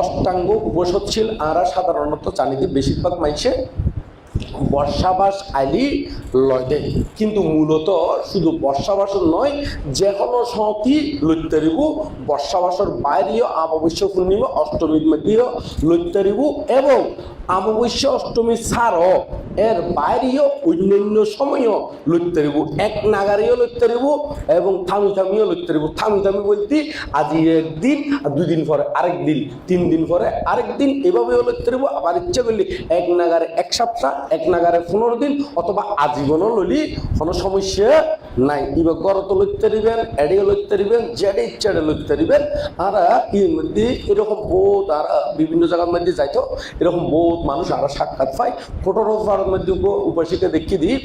অষ্টাঙ্গ উপসৎশীল আরা সাধারণত জানিতে বেশিরভাগ মাইছে বর্ষাবাস আইলি লয় কিন্তু মূলত শুধু বর্ষাবাস নয় যে কোনো সতি লইতারিব বর্ষাবাসর বাইরেও আমাবস্য পূর্ণিমা, অষ্টমীর মধ্যেও লইতারিব এবং অমাবস্য অষ্টমী ছাড়ও এর বাইরেও অন্যান্য সময়ও লইতারিব এক নাগারেও লইতারিব এবং থামি থামিও লইতারিব থামি থামি বলতে আজি একদিন আর দুই দিন পরে আরেক দিন, তিন দিন পরে আরেক দিন, এভাবেও লইতারিব আবার ইচ্ছা করলে এক নাগারে এক সপ্তাহ, এক নাগারে পনেরো দিন অথবা আজীবনও লইলি কোনো সমস্যা নাই। এবার গরত লইতে দিবেন এড়িয়ে লইতে দিবেন জেডে ইচ্ছা লইতে দিবেন আর এর মধ্যে এরকম বহুত আর, বিভিন্ন জায়গার মধ্যে যাইতো, এরকম বহুত মানুষ আর সাক্ষাৎ পায়। ফটোগ্রাফার মধ্যে উপাসীকে দেখিয়ে দিই।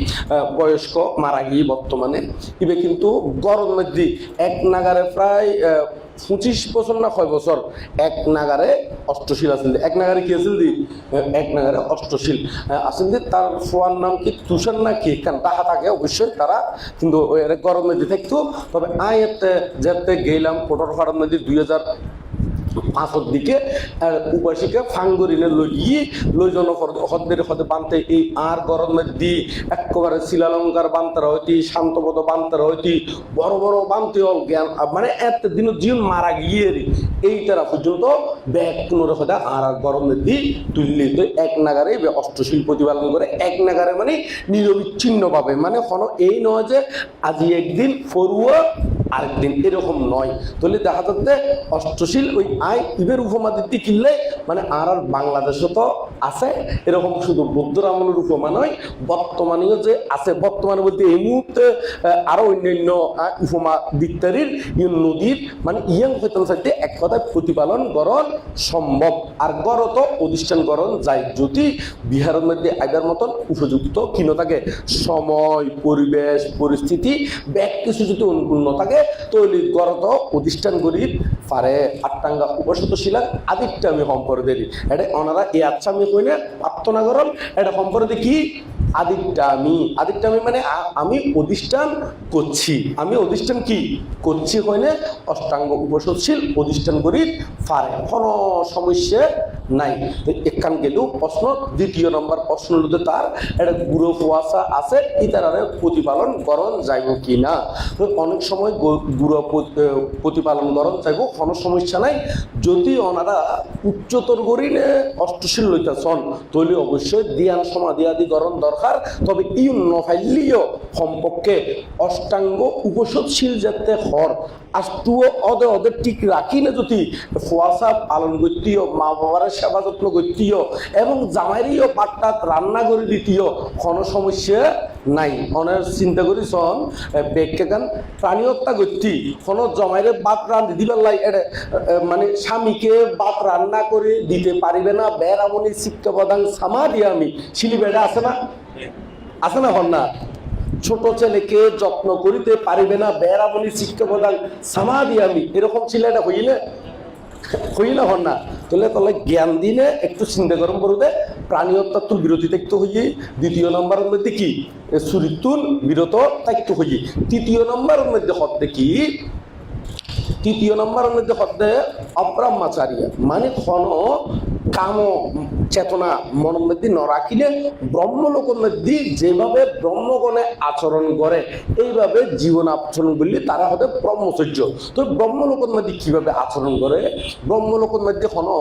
বয়স্ক, মারা গিয়ে বর্তমানে। ইবে কিন্তু গরম মধ্যে এক নাগারে প্রায় পঁচিশ বছর না ছয় বছর এক নাগারে অষ্টশীল আছিল এক নাগারে কি দি? এক নাগারে অষ্টশীল। দি তার ফোয়ার নাম কি? তুষার না কি? কারণ তাহা থাকে, অবশ্যই তারা কিন্তু গরম মধ্যে থাকতো। তবে আয় যেতে গেলাম ফটোর ফাড়ার মধ্যে দুই হাজার পাঁচর দিকে উপাসীকে ফাঙ্গরিনে লগিয়ে লইজন হদ্দের হদে বানতে এই আর গরমের দি একেবারে শিলালঙ্কার বান্তার হইতি, শান্তপদ বান্তার হইতি, বড় বড় বান্তি হল জ্ঞান মানে এত দিন জীবন মারা গিয়ে এই তারা পর্যন্ত ব্যাগ পুনর হদে আর গরমের দি তুললে তো এক নাগারে বে অষ্টশীল প্রতিপালন করে, এক নাগারে মানে নিরবিচ্ছিন্ন ভাবে মানে কোনো এই নয় যে, আজি একদিন ফরুয়া আরেকদিন এরকম নয়। তাহলে দেখা যাচ্ছে অষ্টশীল ওই আয় ইবের উপমা দিতে কিনলে মানে আর আর বাংলাদেশে তো আছে এরকম শুধু বৌদ্ধ রামনের উপমা নয় বর্তমানেও যে আছে বর্তমানে বলতে এই মুহূর্তে আহ, আরও অন্যান্য উপমা দিত্তারির নদীর মানে ইয়াং হইতাম সাথে এক কথায় প্রতিপালন করণ সম্ভব। আর গড় তো প্রতিষ্ঠান করণ যায় যদি বিহারের মধ্যে আইবার মতন উপযুক্ত কিন থাকে। সময় পরিবেশ পরিস্থিতি ব্যাগ কিছু যদি অনুকূল থাকে তৈরি গড় তো প্রতিষ্ঠান করি পারে আটটাঙ্গা উপসত শিলা আদিকটা আমি সম্পর্কে এটা ওনারা এই আচ্ছা আমি কই না প্রার্থনা করন এটা সম্পর্কে কি? আদিকটা আমি। মানে আমি অধিষ্ঠান করছি আমি অধিষ্ঠান কি? করছি হইলে অষ্টাঙ্গ উপসৎশীল অধিষ্ঠান করি পারে। কোনো সমস্যা নাই। এখান গেলেও প্রশ্ন, দ্বিতীয় নম্বর প্রশ্ন হলো তার একটা গুরু কুয়াশা আছে, ইতারারে প্রতিপালন করণ যাইব কি না অনেক সময় গুরু প্রতিপালন করণ যাইব কোনো সমস্যা নাই। যদি ওনারা উচ্চতর করিলে অষ্টশীল লইতেছন তৈলে অবশ্যই দিয়ান সমাধি আদি করণ দরকার। তবে ই নফাইলিও সম্পর্কে অষ্টাঙ্গ উপসৎশীল যাতে হর আষ্টুও অদে অদে ঠিক না যদি ফুয়াশা পালন করতিও, মা বাবার সেবা যত্ন করতিও এবং জামাইরিও পাট্টাত রান্না করে দিতিও, কোনো সমস্যা নাই। অনেক চিন্তা করি করিছন বেগকেগান প্রাণী হত্যা করতি? কোনো জমাইরে ভাত রান্ধি দিবার লাই মানে স্বামীকে ভাত রান্না করে দিতে পারিবে না বেড়ামনি শিক্ষা প্রদান সামা দিয়ে আমি। শিলি বেড়া আছে না? আছে না হন না? ছোট ছেলেকে যত্ন করিতে পারিবে না বেড়ামনি শিক্ষা প্রদান, সামাধি আমি। এরকম ছিল এটা, হইলে হইলে হন না। তাহলে তাহলে জ্ঞান দিনে একটু চিন্তা গরম করবে প্রাণী হত্যাত্তুর বিরতি দেখতে হইয়ে। দ্বিতীয় নম্বরের মধ্যে কি? চরিত্র বিরত থাকতে হইয়ে। তৃতীয় নম্বরের মধ্যে হতে কি? তৃতীয় নম্বরের মধ্যে হতে অব্রহ্মচারী। মানে কোন কাম চেতনা মনের মধ্যে ন রাখিলে ব্রহ্মলোকের মধ্যে যেভাবে ব্রহ্মগণে আচরণ করে, এইভাবে জীবন আচরণ করলে তারা হবে ব্রহ্মচর্য। তো ব্রহ্মলোকের মধ্যে কীভাবে আচরণ করে? ব্রহ্মলোকের মধ্যে কোনো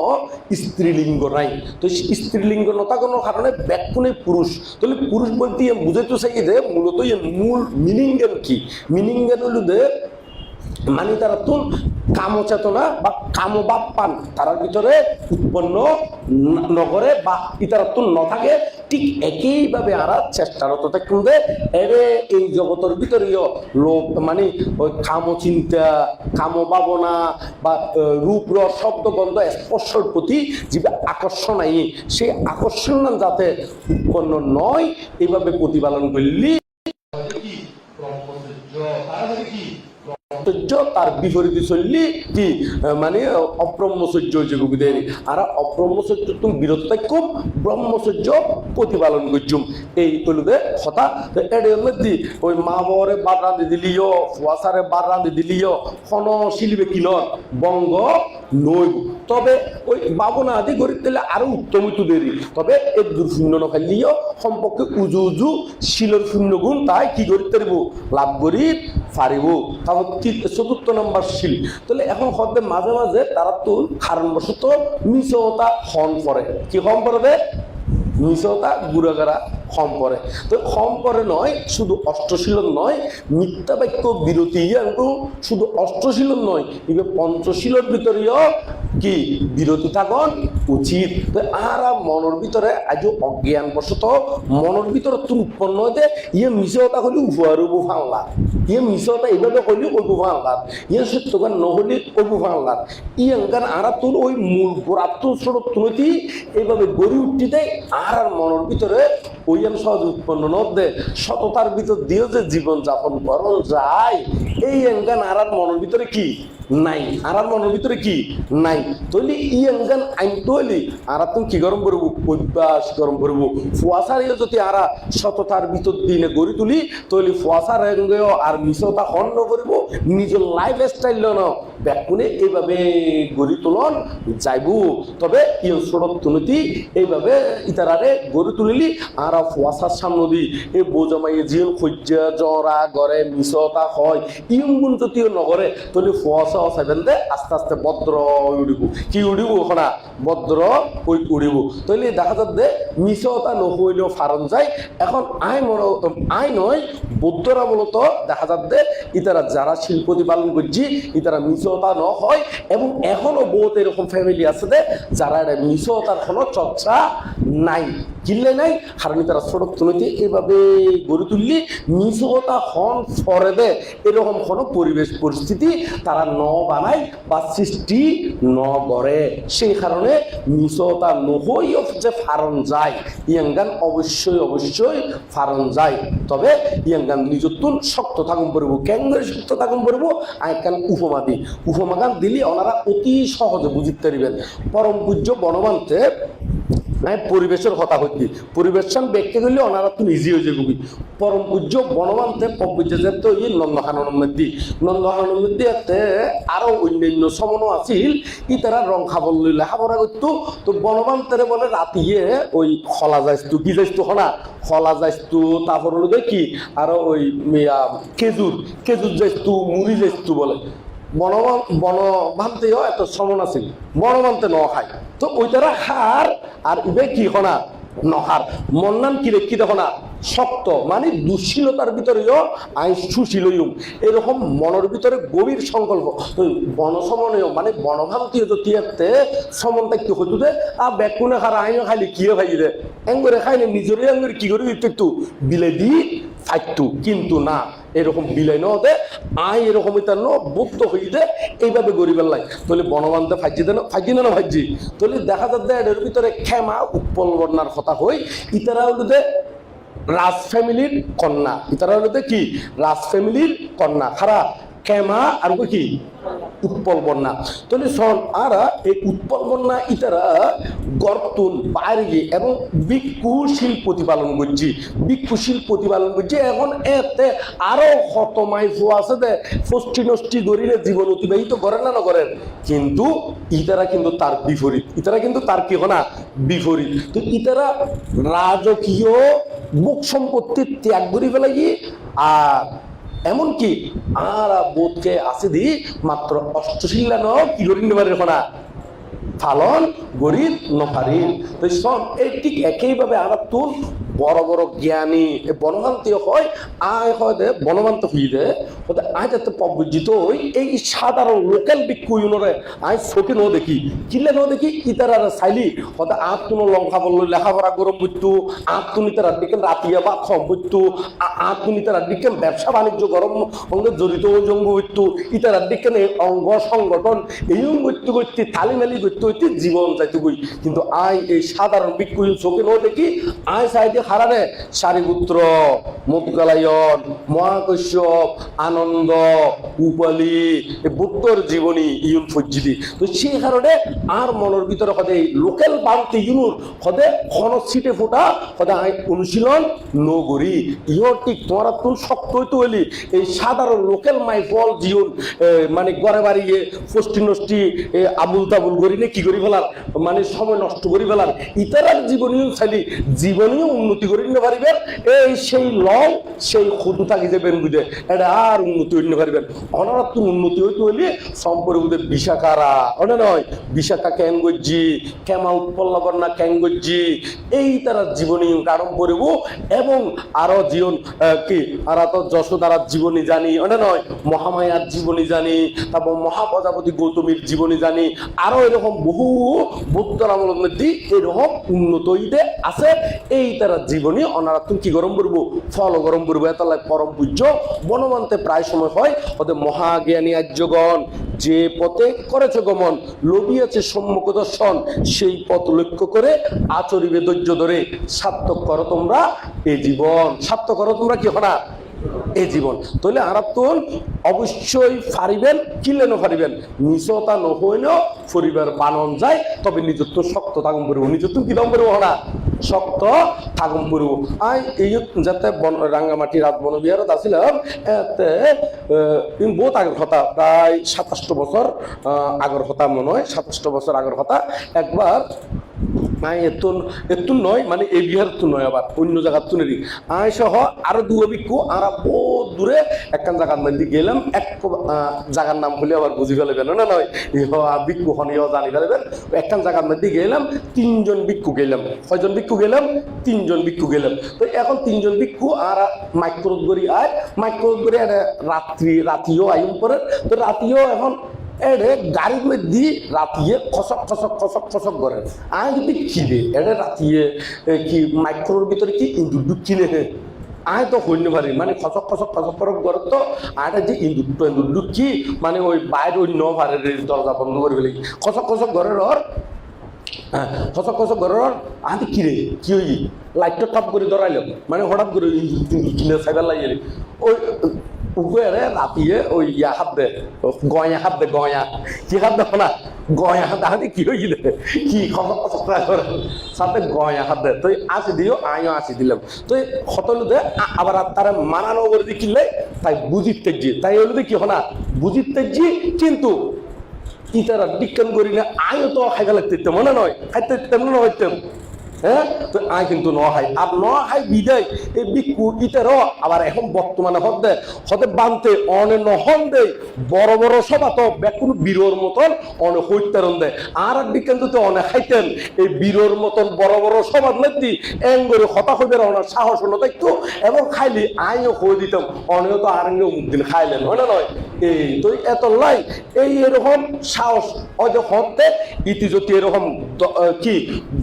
স্ত্রীলিঙ্গ নাই। তো স্ত্রীলিঙ্গ নথাকানোর কারণে ব্যাকুণে পুরুষ তাহলে পুরুষ বলতে বুঝাইতে চাই যে মূলত মূল মিনিংগেন কি? মিনিংগেন হলো যে মানে তারা তুন কামচেতনা বা কামবাপ পান। তার ভিতরে উৎপন্ন নগরে বা ইতারা তুন ন থাকে, ঠিক একইভাবে আরা চেষ্টারত থাকুন যে এরে এই জগতের ভিতরেও লোক মানে ওই কাম চিন্তা, কাম ভাবনা বা রূপ, রস, শব্দ, গন্ধ, স্পর্শর প্রতি যে আকর্ষণ আই, সেই আকর্ষণ যাতে উৎপন্ন নয়, এইভাবে প্রতিপালন করলি কি তার কি বিপরীতে চললি, কি মানে অব্রহ্মচর্য যেগুলো আর অব্রহ্মচর্য তুমি বিরত থাকুম ব্রহ্মচর্য প্রতিপালন করছুম। এই হলুদে কথা এর মধ্যে ওই মা বরে বার রাঁধি দিলিও, ফুয়াশারে বার রাঁধি দিলিও খন শিলিবে কিনর, বঙ্গ নইব তবে ওই বাবনা আদি গরিব দিলে আরও উত্তম উত্তু দেরি। তবে এই দুর্শূন্য নখালিও সম্পর্কে উজু উজু শিলর শূন্য গুণ তাই কি করি পারিব লাভ করি পারিব তাহলে তি- চতুর্থ নম্বর শিল তাহলে এখন হতে মাঝে মাঝে তারা তো কারণবশত মিশতা হন করে কি হন পরে দে মিশতা গুড়াগারা কম পরে তো কম পরে নয়, শুধু অষ্টশীলন নয়, মিথ্যা বাক্য বিরতি শুধু অষ্টশীলন নয় ইবে পঞ্চশীলর ভিতরেও কি? বিরতি থাকন উচিত। তো আর মনের ভিতরে আজ অজ্ঞান বশত মনের ভিতরে তো উৎপন্ন হইতে ইয়ে মিশতা হলে উপহার উবু ফাংলা ইয়ে মিশতা এইভাবে হইলে অবু ফাংলা ইয়ে সত্যগান নহলে অবু ফাংলা ইয়াঙ্গান আর তোর ওই মূল গোড়াত্ম স্বরূপ তুলতি এইভাবে গড়ি উঠতে আর আর মনের ভিতরে ওই আম সহজ উৎপন্ন নদে সততার ভিতর দিয়েও যে জীবন যাপন করন যায়, এই আর আর মনের ভিতরে কি? নাই। আর আর মনের ভিতরে কি? নাই। তৈলি ই আইন তৈলি আর তুমি কি গরম করব? অভ্যাস গরম করব। ফুয়াশার ইয়ে যদি আর সততার ভিতর দিনে গড়ি তুলি, তৈলি ফুয়াশার আর মিশতা খণ্ড করব। নিজের লাইফ স্টাইল ন ব্যাকুনে এইভাবে গড়ি তোলন যাইব। তবে ইয়ে সড়ক তুলতি এইভাবে ইতারারে গড়ি তুলিলি, আর ফুয়াশার সামনে দি এই বোঝামাইয়ে জিন সহ্য জরা গড়ে মিশতা হয়। ইয়ং গুণ যদিও নগরে, তলি ফুয়াশা অসাইবেন দে আস্তে আস্তে ভদ্র উড়িব কি উড়িব ভদ্র ওই উড়িব তৈলি দেখা যাচ্ছে দে মিশতা নহইলেও ফারণ যায়। এখন আই মনে আই নয় বৌদ্ধরা মূলত দেখা যাচ্ছে ইতারা যারা শিল্প পালন করছি ইতারা মিশতা ন হয় এবং এখনও বহুত এরকম ফ্যামিলি আছে দে যারা এটা মিশতার কোনো চর্চা নাই। কিনলে নাই কারণ তারা সড়ক তুলতে, এইভাবে গড়ে তুললে মিশতা হন ফরে দে। এরকম কোনো পরিবেশ পরিস্থিতি, তারা ন বানায় বা সৃষ্টি ন করে। সেই কারণে মিশতা নহইও যে ফারণ যায়। ইয়াঙ্গান অবশ্যই অবশ্যই ফারণ যায়। তবে ইয়াঙ্গান নিজতুন শক্ত থাকুন পড়ব কেঙ্গের শক্ত থাকুন পড়ব আইকান উপমা দি উপমা গান দিলে ওনারা অতি সহজে বুঝিতে পারিবেন। পরম পূজ্য বনবান্তে নাই, পরিবেশের কথা হইতি পরিবেশন ব্যক্তি করলে ওনারা তো ইজি হয়ে যাবে পরম পূজ্য, বনবান্তে যে তো ই নন্দখাননের মধ্যে এতে আরও অন্যান্য সমনও আছিল, ই তারা রং খাবার লইলে। খাবার করতো তো বনবান্তেরে বলে রাতিয়ে ওই খলা যাইতো কি যাইতো হনা? খলা যাইতো তারপর হলো কি? আরও ওই খেজুর খেজুর যাইতো মুড়ি যাইতো বলে। বনবান বনভান্তেও এত সমন আছিল। ন খায় তো ওইটারা খার আর ইবে কি হনা? নহার মন্নান কি রে কি দেখো না শক্ত মানে দুশ্লীলতার ভিতরেও আইন সুশীলইম এরকম মনের ভিতরে গভীর সংকল্প। তো বনসমনেও মানে বনভান্তীয় যদি এতে সমনটা কি হইতো দে আর বেকুনে খার আইন খাইলে কিয়ে খাই দে? এঙ্গরে খাইলে নিজরে এঙ্গরে কি করে দিতে বিলে দি ফাইতু কিন্তু না। এরকম বিলাই দে আই এরকম এটা ন, বুদ্ধ হই দে, এইভাবে গরিবের লাই তাহলে বনবান্তে ফাইজি দেন ফাইজি না ভাইজি? তাহলে দেখা যাচ্ছে এর ভিতরে ক্ষেমা, উৎপল বন্যার কথা হই ইতারা হলো রাজ ফ্যামিলির কন্যা। ইতারা হলো কি? রাজ ফ্যামিলির কন্যা। খারা ক্ষেমা আর কি? উৎপল বন্যা। তাহলে শোন, আর এই উৎপল বন্যা ইতারা গর্তুন বাইরে এবং বিক্ষুশীল প্রতিপালন করছি। বিক্ষুশীল প্রতিপালন করছি, এখন এতে আরও হতমাই আছে দে, ফষ্টি নষ্টি গরিলে জীবন অতিবাহিত করেন না করেন কিন্তু ইতারা কিন্তু তার বিপরীত। ইতারা কিন্তু তার কি না বিপরীত। তো ইতারা রাজকীয় মুখ সম্পত্তি ত্যাগ করি ফেলাই আর এমনকি আর বোধকে আছে দি মাত্র অষ্টশিল্লা ন কি করি নেবার না ফালন, গরিব, নফারিন। তো শোন, এই ঠিক একইভাবে আর তুল বড় বড় জ্ঞানী এ বনভান্তীয় হয়, আয় হয় দে, বনভান্ত হই দে আয় যাতে পবজিত হই এই সাধারণ লোকাল বিক্ষু আয় চোখে ন দেখি কিলে ন দেখি, ইতারা চাইলি হতে আত তুনো লঙ্কা বলল, লেখাপড়া গরম বুঝতো আত তুনি তারা দিকে রাতিয়া বা খম বুঝতো আত তুনি তারা দিকে ব্যবসা বাণিজ্য গরম অঙ্গে জড়িত জঙ্গ বুঝতো, ইতারা দিকে অঙ্গ সংগঠন, এই করতে করতে তালি মালি করতে করতে জীবন যাইতে গই কিন্তু আই এই সাধারণ বিক্ষু চোখে ন দেখি আয় সাইডে হারারে সারিপুত্র মুদগালায়ন মহাকশ্যপ, আনন্দ, উপালি বুদ্ধর জীবনী, ইউন ফজ্জিদি তো সেই কারণে আর মনের ভিতরে সদে লোকেল বামতে ইউনুর সদে খন ছিটে ফোটা, সদে আই অনুশীলন নগরী। ইহর ঠিক তোমরা তো শক্ত হইতে হইলি, এই সাধারণ লোকেল মাই ফল জিউন মানে গড়ে বাড়িয়ে, ফষ্টি নষ্টি আবুল তাবুল করি নে কি করি ফেলার মানে সময় নষ্ট করি ফেলার, ইতারার জীবনীয় চাইলি জীবনীয় উন্নতি করি নিতে পারিবেন। এই সেই লং, সেই খুদু থাকি যাবেন বুঝে এটা আর উন্নতি হইতে পারিবেন। অনারা উন্নতি হইতে হইলে সম্পর্কে বুঝে বিশাখারা ওটা নয়, বিশাখা ক্যাং গজ্জি কেমা উৎপল্লবর না ক্যাং গজ্জি এই তারা জীবনী কারণ করিব এবং আরও জীবন কি আর তো যশোদারার জীবনী জানি ওটা নয়, মহামায়ার জীবনী জানি, তারপর মহাপ্রজাপতি গৌতমীর জীবনী জানি আরও এরকম বহু মধ্যে এরকম উন্নত হইতে আছে। এই তারা জীবনী অনারা তুমি কি গরম করব ফল গরম করব এত পরম পূজ্য। বনমন্তে প্রায় সময় হয়, ওদের মহাজ্ঞানী আর্যগণ যে পথে করেছে গমন লবিয়াছে সম্মুখ দর্শন, সেই পথ লক্ষ্য করে আচরিবে ধৈর্য ধরে। সার্থক করো তোমরা এ জীবন। সার্থক করো তোমরা কি হনা এই জীবন। তাহলে আরাত্তন অবশ্যই ফারিবেন কিলেনও ফারিবেন? নিচতা নহইলেও পরিবার বানন যায়, তবে নিজত্ব শক্ত থাকুন পড়ব। নিজত্ব কি দম পড়ব না শক্ত থাকুন পড়ব। আই, এই যাতে বন রাঙ্গামাটি রাত বনবিহারত আসিলাম এতে বহুত আগের কথা, প্রায় সাতাশটো বছর আগের কথা মনে হয়, সাতাশটো বছর আগের কথা। একবার নাই এতুন এতুন নয় মানে তো নয় আবার, অন্য জায়গার আয় সহ আরও আর বহুত দূরে। একখান জায়গার মধ্যে গেলাম, এক জায়গার নাম বলে আবার বুঝি না নয়? ইহ বিক্ষু খন ইহ, জানি একখান জায়গার মধ্যে গেলাম, তিনজন বিক্ষু গেলাম। কয়জন বিক্ষু গেলাম? তিনজন বিক্ষু গেলাম। তো এখন তিনজন বিক্ষু আর মাইক্রোদ করি আয়। মাইক্রোদ রাত্রি রাতিও আইম পরে। তো রাতিও এখন এড়ে গাড়ির মধ্যে রাতিয়ে খসক খসক খসক খসক করে। আয় যদি কিনে এড়ে রাতিয়ে কি মাইক্রোর ভিতরে কি ইন্দুর কিনে আয় তো হইতে পারি মানে খসক খসক খসক খসক করে তো আয়টা যে ইন্দুর ইন্দুর কি? মানে ওই বাইরে ওই ন পারে দরজা বন্ধ করে ফেলে। খসক খসক ঘরের ওর হ্যাঁ খসক খসক ঘরের আদি কিরে কি হই লাইটটা টপ করে ধরাইলাম মানে হঠাৎ করে ইন্দুর কিনে সাইবার লাগিয়ে ওই উপরে রাতিয়ে ওই ইয়া দে গয়া হাত দে গয়া। কি হাত দেখো না গয়া হাত কি হয়েছিল কি সাথে গয়া হাত দে তুই আসি দিও আমিও আসি দিলাম। তুই হতলু দে আবার তারা মানানো করে দি কিনলে, তাই বুঝিতে জি তাই হলো কি হনা বুঝিতে জি কিন্তু ইতারা বিজ্ঞান করি না আয়ও তো খাইতে লাগতে মনে নয়? খাইতে তেমন হইতাম হ্যাঁ তো আয় কিন্তু ন হাই আর ন হাই বিদায়। এই বিকু ইতেরও আবার এখন বর্তমানে হদে। হতে বানতে অনে নহন দে বড় বড় সভা তো বেকুন বীরর মতন অনে হইতারন দে। আর এক বিজ্ঞান তো অনে খাইতেন। এই বীরর মতন বড় বড় সভা এং করে হতা হইবে ওনার সাহস হলো দেখতো। এবং খাইলি আইও হয়ে দিতাম। অনেও তো আর মুখ দিন খাইলেন, হয় না নয়? এই তো এত লাই। এই এরকম সাহস যে হতে ইতি যদি এরকম কি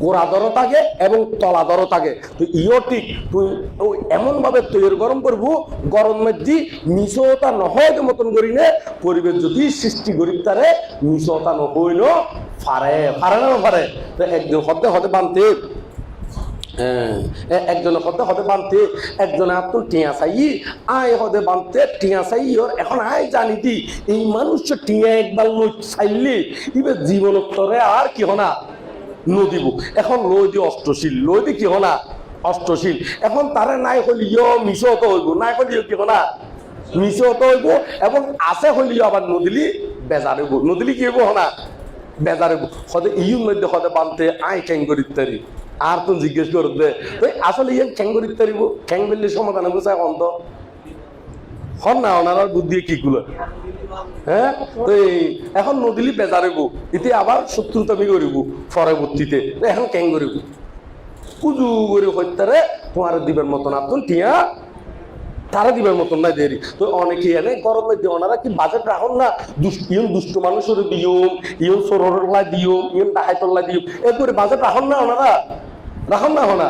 গোড়া দরও থাকে এবং তলা দরও থাকে। তো ইও ঠিক। তুই ওই এমন ভাবে তৈরি গরম করব গরম মধ্যে মিশতা নহয় মতন করি নে পরিবেশ যদি সৃষ্টি করি তারে মিশতা নহইল ফারে ফারে না ফারে? তো একদিন হতে হতে বানতে। হ্যাঁ, এ- একজনের হতে হতে বানতে। একজনে আপনার টিয়া চাই আয় হতে বানতে টিয়া চাই ওর। এখন আয় জানি দি এই মানুষ টিয়া একবার লই চাইলে ইবে জীবনোত্তরে আর কি হনা নদীব। এখন লই অষ্টশীল। লই কি হনা অষ্টশীল। এখন তারে নাই হলিও মিশত হইব নাই হলিও কি হনা মিশত হইব এবং আছে হলিও আবার নদীলি বেজার হইব নদীলি কি হইব হনা বেজারে সদে ইউর মধ্যে সদে বানতে আই খ্যাং করিত তারি আর তো জিজ্ঞেস করবে তো আসলে ইয়ে খ্যাং করিত তারিব খ্যাং বললে সমাধান হবে চাই অন্ত। হন না ওনার বুদ্ধি কি গুলো এখন নদীলি বেজারিব এতিয়া আবার শত্রুতামি করিব পরবর্তীতে এখন ক্যাং করিব কুজু করে হত্যারে তোমার দিবের মতন আপন টিয়া। তারা দিবার মতন নাই দেরি তো অনেকে এনে গরমে দিয়ে ওনারা কি বাজেট রাখুন না। ইয়ন দুষ্ট মানুষের দিয়ম, ইয়ন সরলা দিয়ম, ইয়ন ডাহাইতল্লা দিয়ম। এ করে বাজেট রাখুন না ওনারা রাখুন না ওনা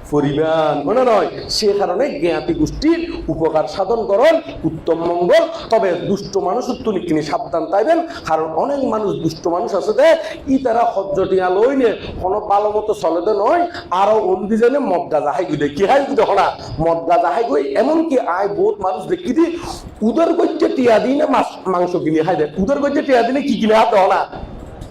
পরিমাণ মনে নয়, সে কারণে জ্ঞাতি গোষ্ঠীর উপকার সাধন করেন, উত্তম মঙ্গল। তবে দুষ্ট মানুষ তুমি কিনে সাবধান তাইবেন কারণ অনেক মানুষ দুষ্ট মানুষ আছে যে ই তারা হজ্জটিয়া লইনে কোনো ভালো মতো চলেতে নয়, আরও অন্দি জানে মদ গাজা হাই গুদে কি হাই গুদে হনা? মদ গাজা হাই গই এমনকি আয় বহুত মানুষ দেখি দি, উদর গজ্জে টিয়া দিই না মাছ মাংস কিনে খাই দেয় উদর গজ্জে টিয়া দিনে কি কিনে হাতে হনা?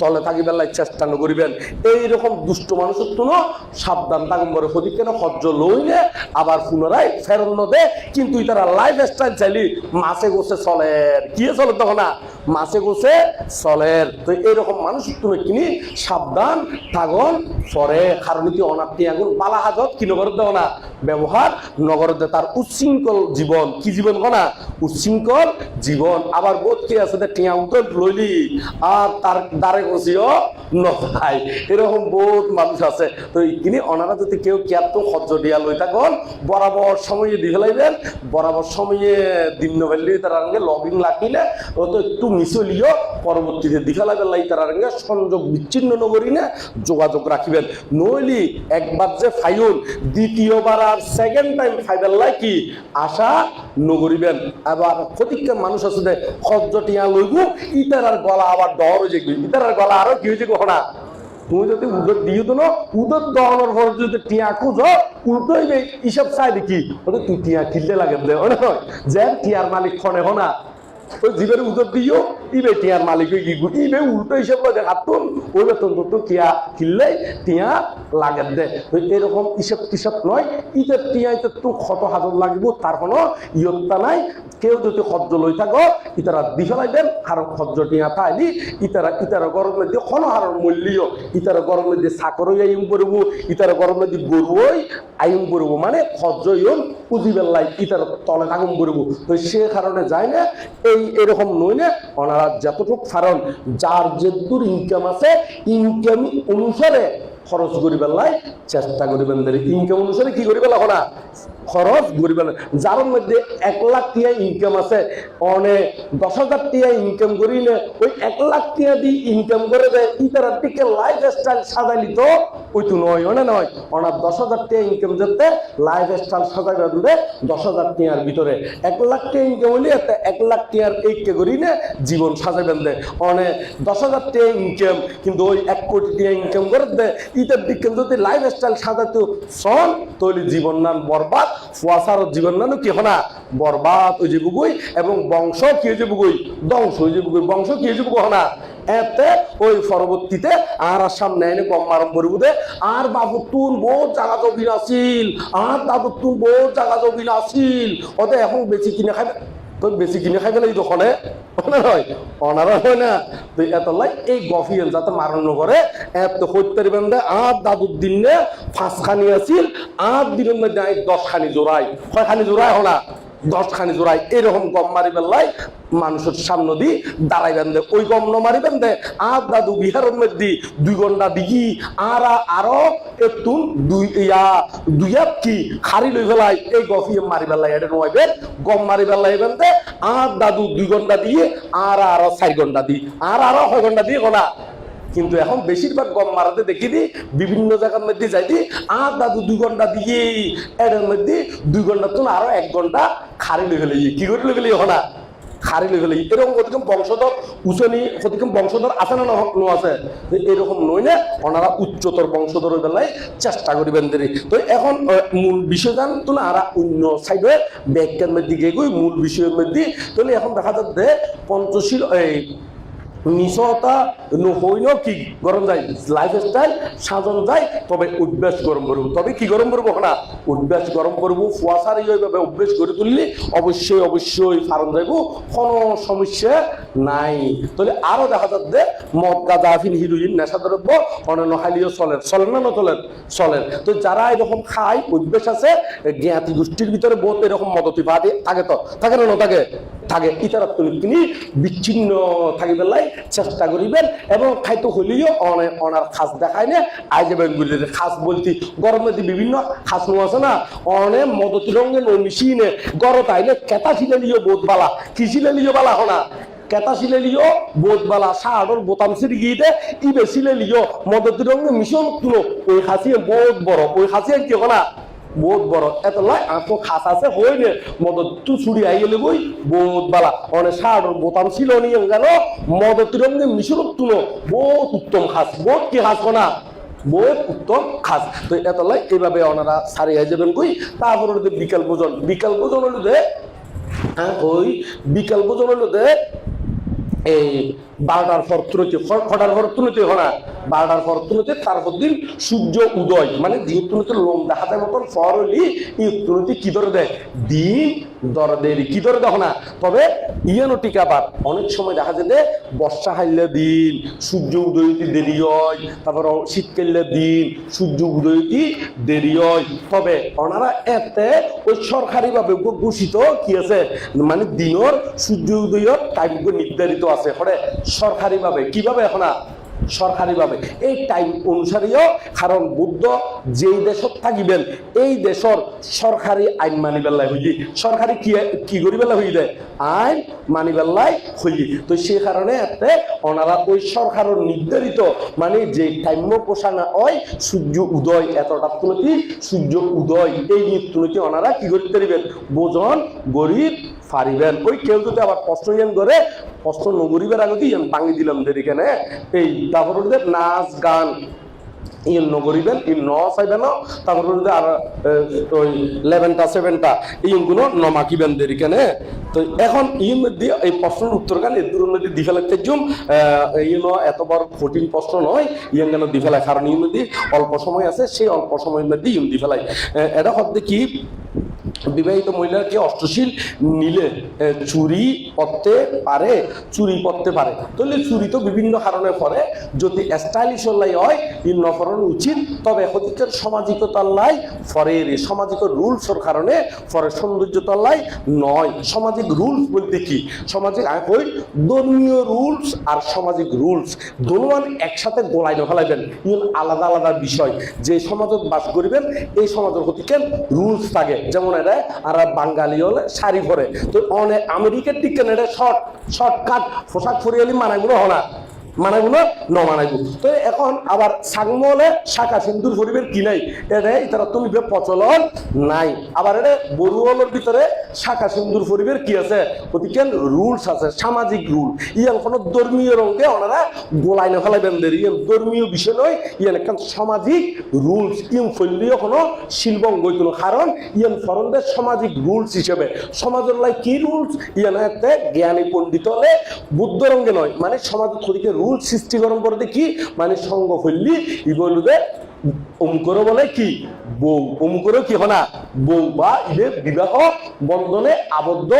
তলে থাকিবেন লাই চেষ্টা নকরিবেন। এইরকম দুষ্ট মানুষের তুনো সাবধান বলে সঠিক কেন সহ্য লইলে আবার পুনরায় ফেরত নদে কিন্তু তারা লাইফ স্টাইল চাইলি মাছে গোছে চলের কি চলে তখন? না মাছে গোছে চলের তো এইরকম মানুষ তুমি কিনি সাবধান থাকুন। পরে কারণ কি অনাত্মী আগুন বালা হাজত কি নগর দেও না? ব্যবহার নগর দে তার উচ্ছৃঙ্খল জীবন। কি জীবন কনা? উচ্ছৃঙ্খল জীবন। আবার বোধ কি আছে টিয়া উত্তর লইলি? আর তার দ্বারে বসিও নখাই এরকম বহুত মানুষ আছে। তো ইখিনি অনারা যদি কেউ কেত সহ্য দিয়া লই থাকুন, বরাবর সময়ে দি ফেলাইবেন, বরাবর সময়ে দিন নভেলি তার সঙ্গে লগিং রাখিলে ও তো একটু মিশলিও পরবর্তীতে দি ফেলাইবেন লাই তার সঙ্গে সংযোগ বিচ্ছিন্ন নগরী না যোগাযোগ রাখিবেন। নইলি একবার যে ফাইল, দ্বিতীয়বার আর সেকেন্ড টাইম ফাইবেল লাই কি? আশা নগরিবেন আবার প্রতিজ্ঞা মানুষ আছে সহ্য টিয়া লইব, ইতার আর গলা আবার ডর হয়ে যাবে ইতার আর গলা আরও কি হয়েছে ঘোড়া তুমি যদি উদর দিয়ে না উদর দেওয়ানোর পর যদি টিয়া খুঁজ উল্টো হইবে এইসব চাই দেখি তুই টিয়া কিনলে লাগে যে টিয়ার মালিক খনে হনা ওই জীবের উদর দিও ইবে টিয়ার মালিক ইবে উল্টো হিসাব করে দেখাতুন ওই বেতন তো টিয়া কিনলে টিয়া লাগে দে। এরকম ইসব টিসব নয় ইটের টিয়া, ইতে তো ক্ষত হাজর লাগিব, তার কোনো ইয়ত্তা নাই। কেউ যদি সহ্য লই থাকো ইতারা দি ফেলাই দেন কারণ সহ্য টিয়া পাইলি ইতারা ইতারা গরম মধ্যে কোনো হারের মূল্য ইতারা গরম মধ্যে চাকরই আইম করব ইতারা গরম মধ্যে গরুই আইম করব মানে ইয়ন পুঁজি বেল্লাই ইতারা তলে থাকুম করব তো সে কারণে যায় না এই এরকম নই না? ওনারা যতটুকু কারণ যার যেদূর ইনকাম আছে ইনকাম অনুসারে খরচ করিবেন চেষ্টা করিবেন ইনকাম অনুসারে কি করি পেলা না খরচ করি পেলেন যার মধ্যে এক লাখ টিয়া ইনকাম আছে, অনে দশ হাজার টিয়া ইনকাম করি নে ওই এক লাখ টিয়া দিয়ে ইনকাম করে দেয় ইতারা দিকে লাইফ স্টাইল সাজাইলি তো ওই তো নয় ওনে নয় ওনার দশ হাজার টিয়া ইনকাম যেতে লাইফ স্টাইল সাজাই দেবে দশ হাজার টিয়ার ভিতরে এক লাখ টিয়া ইনকাম হলে একটা এক লাখ টিয়ার এইকে করি নে জীবন সাজাইবেন দে অনে দশ হাজার টিয়া ইনকাম কিন্তু ওই এক কোটি টিয়া ইনকাম করে দে ইটার দিকে যদি লাইফ স্টাইল সাজাতে সন তাহলে জীবন নাম বরবাদ ফুয়াশার জীবন নানু কি হনা? বরবাদ হয়ে যাবুগুই গই এবং বংশ কি হয়ে যাবুগুই গই? ধ্বংস হয়ে যাবুগুই গই। বংশ কি হয়ে যাব হনা? এতে ওই পরবর্তীতে আর সামনে এনে কম আরম্ভ করব দে। আর বাবু তুন বহুত জায়গা জমিন আছিল। আর দাদু তুন বহুত জায়গা জমিন আছিল। ওতে এখন বেশি কিনে খাবে তো বেশি কিনে খাই পেলাই দোকানে নয় অনার হয় না তো এত লাই এই গফিয়েল যাতে মারণ করে এত হত্যা বেন্দে আর দাদুর নে পাঁচ খানি আছিল। আর দিনের মধ্যে দশ খানি জোড়াই কয় খানি জোড়াই হনা দশ খানি জোড়াই এরকম গম মারি পেলাই মানুষের সামনে দি দাঁড়াই বেন্দে ওই গম ন মারি বেন্দে আর দাদু বিহারের মধ্যে দুই ঘণ্টা দিঘি, আর আরও একটু দুই ইয়া, দুই কি খারি লই ফেলাই এই গফিয়ে মারি পেলাই এটা নয় গম মারি পেলাই বেন্দে আর দাদু দুই ঘণ্টা দিয়ে, আর আরও চার ঘণ্টা দি আর আরও ছয় ঘণ্টা দিয়ে গোনা কিন্তু এখন বেশিরভাগ গম মারাতে দেখি দি বিভিন্ন জায়গার মধ্যে যাই দি আর দাদু দুই ঘণ্টা দিয়ে এর মধ্যে দুই ঘণ্টা তো আরও এক ঘণ্টা খারি লই ফেলে কি করে লই ফেলে হনা? খারি লই ফেলে এরকম কতক্ষণ বংশধর উচনি কতক্ষণ বংশধর আছে না ন- ন আছে? তো এরকম নই না, ওনারা উচ্চতর বংশধর বেলায় চেষ্টা করিবেন দেরি তো এখন মূল বিষয় জান তুলে আর অন্য সাইডে ব্যাখ্যার মধ্যে গিয়ে মূল বিষয়ের মধ্যে, তাহলে এখন দেখা যাচ্ছে পঞ্চশীল, এই নিশতা নহইন কি? গরম যায় লাইফ স্টাইল যায়, তবে অভ্যাস গরম করব তবে কি গরম করব না অভ্যাস গরম করব ফুয়াশার এইভাবে তুললে অবশ্যই অবশ্যই ফারণ যাইব কোনো সমস্যা নাই। তাহলে আরও দেখা যাচ্ছে মদ, গাঁজা হিরোইন নেশা দ্রব্য অন্যান্য হাইলিও চলেন চলেন না না চলেন তো যারা এরকম খায় অভ্যেস আছে, জ্ঞাতি গোষ্ঠীর ভিতরে বহুত এরকম মদতি পার্টি থাকে তো। থাকে না না থাকে থাকে ইতারা তিনি বিচ্ছিন্ন থাকিবে লাই চেষ্টা করিবেন, এবং খাইতে হইলেও অনে- অনার খাস দেখায় না। আই যাবেন বলে খাস বলতে গরমে বিভিন্ন খাস নো আছে না, অনে মদতি রঙে নো। মিশিনে গরত আইলে কেতা ছিলে লিও বোধ বালা। কি ছিলে লিও বালা হনা? কেতা ছিলে লিও বোধ বালা। শাড়র বোতাম সিরি গিয়ে ইবে ছিলে লিও মদতি রঙে মিশন তুলো ওই খাসিয়ে বহুত বড়। ওই খাসিয়ে কি হনা? বহুত বড়। এত লয় আঁকো খাস আছে হই নে মদত তু ছুড়ি আই গেলে বই বহুত বালা। অনেক সার বোতাম ছিল নিয়ে গেল মদত রঙে মিশন তুলো। বহুত উত্তম খাস বহুত কি খাস না বহুত উত্তম খাস। তো এত লয় এইভাবে ওনারা সারিয়ে যাবেন কই? তারপর বিকাল ভোজন। বিকাল ভোজন হলো যে হ্যাঁ, ওই বিকাল ভোজন হলো যে এই বারোটার পর তুলতে ছটার পর তুলতে হয় না। বারোটার পর তুলতে, তারপর দিন সূর্য উদয়। মানে দিন তুলতে লোম দেখা যায় মতন ফর হলি তুলতে কি ধরে দেয়? দিন দর দেরি কি ধরে দেখো না? তবে ইয়ানো টিকাবার অনেক সময় দেখা যায় যে বর্ষা হাইলে দিন, সূর্য উদয় হইতে দেরি হয়, তারপর শীতকালে দিন, সূর্য উদয় হইতে দেরি হয়। তবে ওনারা এতে ওই সরকারিভাবে ঘোষিত কি আছে? মানে দিনের সূর্য উদয়ের টাইম নির্ধারিত আছে। সরকারিভাবে কীভাবে এখন? সরকারিভাবে। এই টাইম অনুসারেও কারণ বুদ্ধ যেই দেশত থাকিবেন, এই দেশর সরকারি আইন মানি বেল্লাই হইলি। সরকারি কি কি করি বেলা হইলে আইন মানি বেল্লাই হইলি। তো সেই কারণে এতে ওনারা ওই সরকারের নির্ধারিত মানে যে টাইম পোষানা হয় সূর্য উদয় এতটা তুলতি সূর্য উদয়। এই নৃত্যনীতি ওনারা কি করতে পারিবেন বোজন গরিব পারিবেন ওই কেউ যদি আবার কষ্ট ইয়ান করে কষ্ট নগরিবের আগে ইয়ান ভাঙি দিলাম দেরি কেন এই তারপর নাচ, গান ইয়ে নগরিবেন ই ন চাইবেন, তারপর আর ওই লেভেনটা, সেভেনটা ইগুলো নমাকিবেন দেরি কেন তো এখন ইর মধ্যে এই প্রশ্নের উত্তর গান এর দূরের মধ্যে দি ফেলাতে জুম এই ন এত বড় কঠিন প্রশ্ন নয় ইয়ে কেন দি ফেলায়? কারণ মধ্যে অল্প সময় আছে, সেই অল্প সময়ের মধ্যে ইম দি ফেলাই এটা হচ্ছে কি বিবাহিত মহিলাকে অষ্টশীল নিলে চুরি করতে পারে, চুরি করতে পারে। তাহলে চুরি তো বিভিন্ন কারণে করে যদি স্টাইলিশ লাই হয় ই নকরণ উচিত। তবে হতিকের সামাজিকতার লাই ফরের সামাজিক রুলসের কারণে ফরে সৌন্দর্যতার লাই নয়। সামাজিক রুলস বলতে কি? সামাজিক হই, ধর্মীয় রুলস আর সামাজিক রুলস দোনোয়ান একসাথে গোলাই নফেলাইবেন ইন আলাদা আলাদা বিষয়। যে সমাজত বাস করিবেন, এই সমাজের হতিকেন রুলস থাকে। যেমন আর বাঙালি হলে শাড়ি পরে। তো অনেক আমেরিকার দিকে এটা শর্ট শর্টকাট পোশাক ফুরিয়ে মানাগুলো হনা। মানাগুলো ন মানাইব। তো এখন আবার সাংমলে শাখা সিন্দুর পরিবের কি নাই? এটা ইতারা তুমি প্রচলন নাই। আবার এটা বড়ুয়ালের ভিতরে শাখা সিন্দুর পরিবের কি আছে? ওদিকে রুলস আছে, সামাজিক রুল। ইয়ান কোনো ধর্মীয় রঙে ওনারা গোলাই না ফেলাইবেন দের। ইয়ান ধর্মীয় বিষয় নয়, ইয়ান একটা সামাজিক রুলস। ইন ফলিও কোনো শিলবঙ্গ কোনো কারণ। ইয়ান ফরনদের সামাজিক রুলস হিসেবে। সমাজের লাই কি রুলস? ইয়ান একটা জ্ঞানী পণ্ডিত হলে বুদ্ধ রঙ্গে নয়। মানে সমাজ থেকে রুল সৃষ্টিকরণ করতে কি? মানে সঙ্গ ফেললি ইবলুদে অমুকরও বলে কি? বউ অমুকরও কি হনা? বউ বা ইবে বিবাহ বন্ধনে আবদ্ধ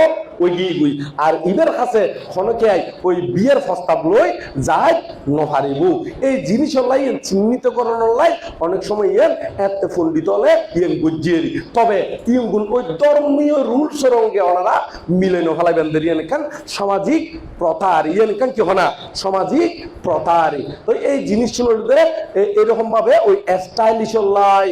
ওই গিয়ে গুই আর ইবের কাছে খনকে আই ওই বিয়ের প্রস্তাব লই যায় নভারিব এই জিনিস লাই চিহ্নিত করানোর লাই অনেক সময় ইয়ান এতে ফন্ডিত হলে ইয়ান গুজিয়ে তবে ইয়ন গুণ ওই ধর্মীয় রুলস রঙ্গে ওনারা মিলে নফালাইবেন ইয়ান এখান সামাজিক প্রথা আর ইয়ান এখান কি হনা? সামাজিক প্রথা আর তো এই জিনিসগুলোর এরকম ভাবে ওই স্টাইলিশ লাই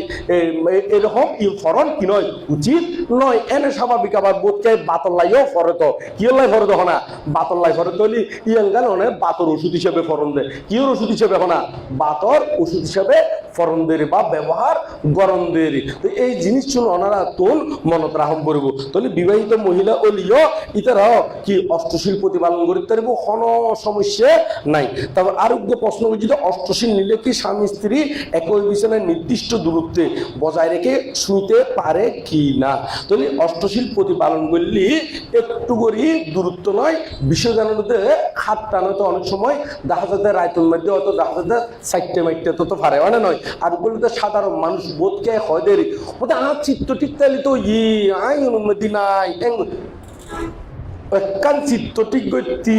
এরকম ইনফরন কি নয়? উচিত নয়। এনে স্বাভাবিক আবার বোধকে বাতল লাইও ফরে তো কি লাই ফরে দেখো না বাতল লাই ফরে তো ইয়ান গান বাতর ওষুধ হিসেবে ফরন দে। কিওর ওষুধ হিসেবে হনা? বাতর ওষুধ হিসেবে ফরন দেরি বা ব্যবহার গরম দেরি। তো এই জিনিসগুলো ওনারা তোল মনত রাহম করব। তাহলে বিবাহিত মহিলা ওলিও ইতারাও কি অষ্টশীল প্রতিপালন করিতে পারব কোনো সমস্যা নাই। তারপর আরোগ্য প্রশ্ন যদি অষ্টশীল নিলে কি স্বামী স্ত্রী একই বিছানায় নির্দিষ্ট দূরত্বে বজায় রেখে শুইতে পারে কি না? তাহলে অষ্টশীল প্রতিপালন করলে একটু করি দূরত্ব নয় বিশ্ব খাত হাত টানাতে অনেক সময় দেখা যাতে রায়তন মধ্যে অত দেখা যাতে সাইটে মাইটে তো তো পারে মানে নয়। আর বললে তো সাধারণ মানুষ বোধকে হয় দেরি। ওতে আমার চিত্ত ঠিক তাহলে তো ই আই অনুমতি নাই কান চিত্ত ঠিক করতি।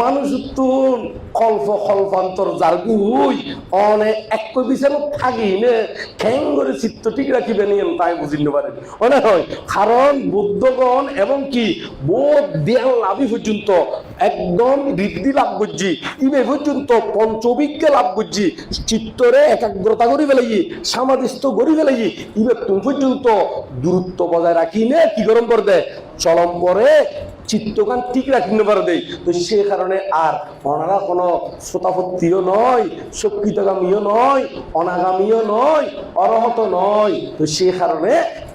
মানুষ তুন কল্প কল্পান্তর যার গুই অনেক এক বিছানো থাকি নে খ্যাং করে চিত্ত ঠিক রাখিবে নিয়ে তাই বুঝিতে পারেন মনে হয়, কারণ বুদ্ধগণ এবং কি বোধ জ্ঞান লাভই পর্যন্ত একদম বৃদ্ধি লাভ করছি, ইবে পর্যন্ত পঞ্চবিজ্ঞ লাভ করছি, চিত্তরে একাগ্রতা করি ফেলাই সামাধিস্থ করি ফেলাই ইবে তুমি পর্যন্ত দূরত্ব বজায় রাখি নে, কি গরম করে চলম করে চিত্তগান ঠিক রাখিতে পারে দেই। তো সে কারণে আর ওনারা কোনো শ্রোতাপত্তিও নয়, শক্তিতগামীও নয়, অনাগামীও নয়, অরহত নয়। তো সে কারণে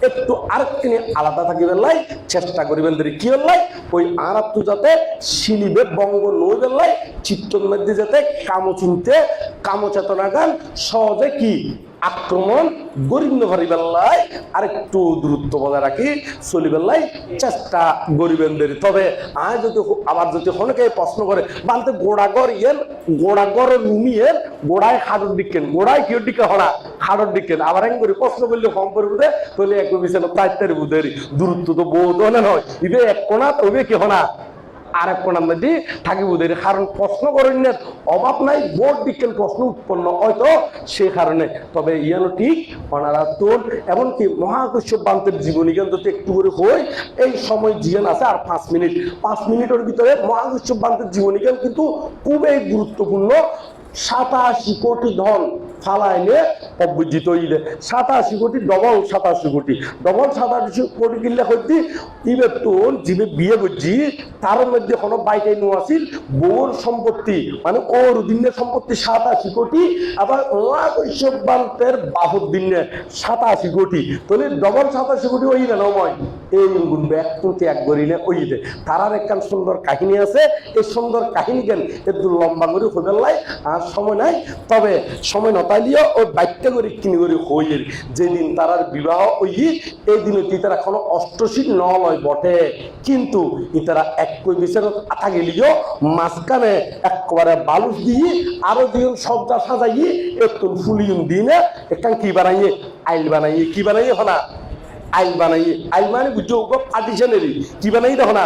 একটু আরেকখানি আলাদা থাকিবেন লাই, চেষ্টা করিবেন দেরি কি হল্লাই ওই আরাত্তু যাতে শিলিবে বঙ্গ নইবেন লাই, চিত্তর মধ্যে যাতে কামো চিনতে কামো চেতনা গান সহজে কি আক্রমণ গরিব ভারিবেল্লাই আর একটু দূরত্ব বজায় রাখি চলিবেল্লাই চেষ্টা গরিবেনদের তবে আয় যদি আবার যদি অনেকে প্রশ্ন করে বানতে গোড়াগর ইয়েন গোড়াগর রুমিয়ের, গোড়ায় হাড়র দিকেন, গোড়ায় কিয় দিকে হরা? হাড়র দিকেন। আবার এং করে প্রশ্ন করলে কম করে বুঝে তাহলে এক বিছে তাইতারি বুঝেরি দূরত্ব তো বহুত নয়। ইবে এক কোনা তবে কি হনা? আর এক মধ্যে কারণ প্রশ্ন করেন অভাব নাই প্রশ্ন উৎপন্ন। হয়তো সে কারণে। তবে ইয়ানো ঠিক ওনারা তোর, এমনকি মহাকর্ষ বান্তের জীবনী যদি একটু করে হই এই সময় জিয়ান আছে আর পাঁচ মিনিট। পাঁচ মিনিটের ভিতরে মহাকর্ষ বান্তের জীবনী কিন্তু খুবই গুরুত্বপূর্ণ। সাতাশি কোটি ধন। ফালাইলে অবজিত হইলে। সাতাশি কোটি, ডবল সাতাশি কোটি। ডবল সাতাশি কোটি কিনলে হইতে ইবে তোর জিবে বিয়ে করছি তার মধ্যে কোনো বাইটাই নো আছিল, বউর সম্পত্তি। মানে ওর দিনের সম্পত্তি সাতাশি কোটি, আবার বান্তের বাহুর দিনে সাতাশি কোটি। তাহলে ডবল সাতাশি কোটি ওই না নয় এই গুণ ব্যাগ তুলতে এক গরিলে ওই দে তারার একখান সুন্দর কাহিনী আছে। এই সুন্দর কাহিনী কেন? একটু লম্বা করে হইবেলাই আর সময় নাই। তবে সময় নতাইলিও ওই বাক্য করে কিনি করে হইয়ের যেদিন তারার বিবাহ ওই এই দিনে তারা কোনো অষ্টশীল নলয় বটে। কিন্তু ইতারা এক কই বিচারত আঠা গেলিও, মাঝখানে একবারে বালুস দিয়ে আরও দিন সবটা সাজাই একটু ফুলিউন দিনে একখান কি বানাইয়ে? আইল বানাইয়ে। কি বানাইয়ে হনা? আইল বানাইয়ে। আইল মানে বুঝছ পার্টিশনেরই কি বানাই দেখো না?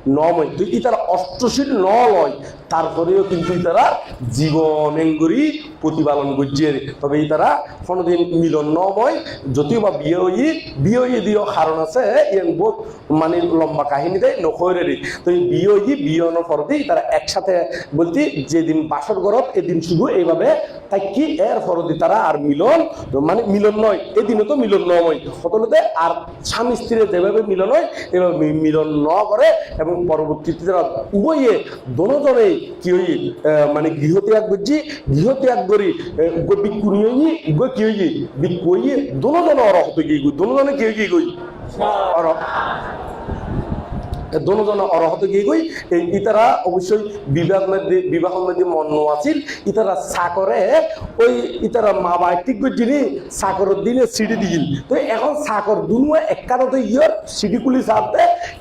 নময়। তো ইতারা ন লয়, তারপরেও কিন্তু ইতারা জীবন এঙ্গুরি প্রতিপালন করছে তবে ইতারা কোনোদিন মিলন নময়, যদিও বা বিয়ে বিয়ে কারণ আছে বহুত মানে লম্বা কাহিনী দেয় তো বিয়ে হই বিয়ে তারা একসাথে বলতে, যেদিন বাসর গরত এদিন শুধু এইভাবে তাই কি এর পরদি তারা আর মিলন মানে মিলন নয় এদিনও তো মিলন নয় সকলতে আর স্বামী স্ত্রীর যেভাবে মিলন হয় এভাবে মিলন ন করে এবং পরবর্তীতে তারা উভয়ে দোনোজনে কি হই মানে গৃহ ত্যাগ করছি গৃহ ত্যাগ করি বিক্ষুনি হই উগ্র কি হই বিক্ষু হই দোনোজনে অরহত গিয়ে গই দোনোজনে কি হই গিয়ে গই অরহত গিয়ে গই ইতারা অবশ্যই বিবাহ বিবাহ মধ্যে মন্ন আছিল ইতারা সাকরে ওই ইতারা মা বাই ঠিক করছিনি সাকরের দিনে সিঁড়ি দিল তো এখন সাকর দুনুয়ে একারতে ইয়র সিঁড়ি কুলি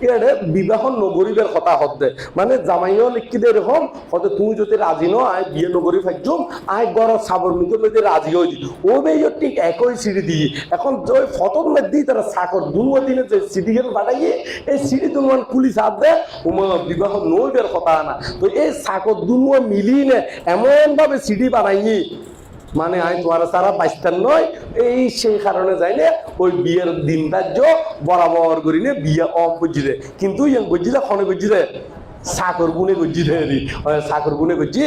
ইয়ারে বিবাহ নগরীদের কথা হতে মানে জামাইও লিখি দে এরকম হয়তো তুমি যদি রাজি ন আয় বিয়ে নগরী ফাইজুম আয় গড় সাবর মুখে মধ্যে রাজি দি ও বে ঠিক একই সিঁড়ি দিয়ে, এখন ওই ফটোর মধ্যে তারা সাকর দুনুয়ে দিনে যে সিঁড়ি গেল বাড়াইয়ে, এই সিঁড়ি দুনুয়ান পুলিশ হাত দে, উমা বিবাহ নইবের কথা না। তো এই সাকর দুনুয়া মিলিয়ে নে এমন ভাবে সিঁড়ি বানাইয়ে মানে আমি তোমার সারা বাইস্তান নয়, এই সেই কারণে যাই না ওই বিয়ের দিন ধার্য বরাবর করি নে বিয়ে অ বুঝি কিন্তু ইয়াং বুঝি রে খনে বুঝি রে সাকর গুনে গুজি রে রে সাকর গুনে গুজি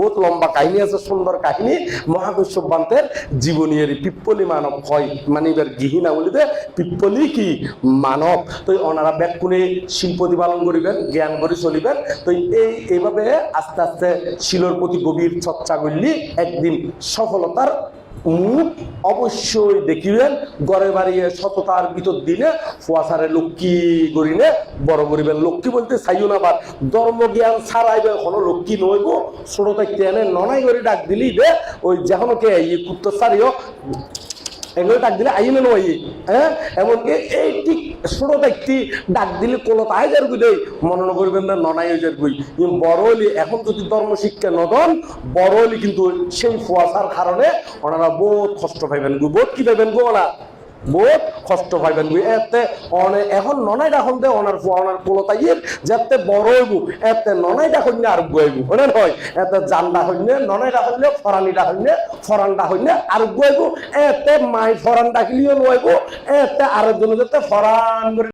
বহুত লম্বা কাহিনী আছে, সুন্দর কাহিনী। মহাকর্ষ বান্তের জীবনী এর পিপ্পলি মানব হয়। মানে এবার গিহিনা বলিতে, পিপ্পলি কি মানব? তো ওনারা ব্যাকুণে শিল্প প্রতিপালন করিবেন, জ্ঞান করে চলিবেন। তো এই, এইভাবে আস্তে আস্তে শিলর প্রতি গভীর চর্চা করলি, একদিন সফলতার অবশ্যই দেখিবেন গড়ে বাড়িয়ে সততার ভিতর দিনে ফুয়াশারে লক্ষ্মী গরিনে বড় গরিবের লক্ষ্মী বলতে চাইও না আবার ধর্ম জ্ঞান ছাড়াইবে হলো লক্ষ্মী নইব, ছোট থাকতে এনে ননাই করে ডাক দিলি বে, ওই যেখনকে এই কুত্তর সারিও এগুলো ডাক দিলে আইনে নয় হ্যাঁ? এমনকি এই ঠিক ছোট ব্যক্তি ডাক দিলে কোনো তাই যার গুই দেই মনে করবেন না ননাই যার গুই বড় হলি, এখন যদি ধর্ম শিক্ষা নদন বড় হলি কিন্তু সেই ফুয়াশার কারণে ওনারা বহুত কষ্ট পাইবেন গু, বহুত কি পাইবেন গো বহুত কষ্ট পাইবেন এতে এখন ননাই ডাখন দে ওনার ওনার কোলো তাইয়ের যাতে বড় হইব, এতে ননাই ডাখন আর গুয়াইব হইনে নয় এতে জান্ডা হইনে ননাই ডাখন ফরানি ডাখন ফরান ডাখন আর গুয়াইব এতে মাই ফরান ডাকলিও লইব, এতে আরেকজন যাতে ফরান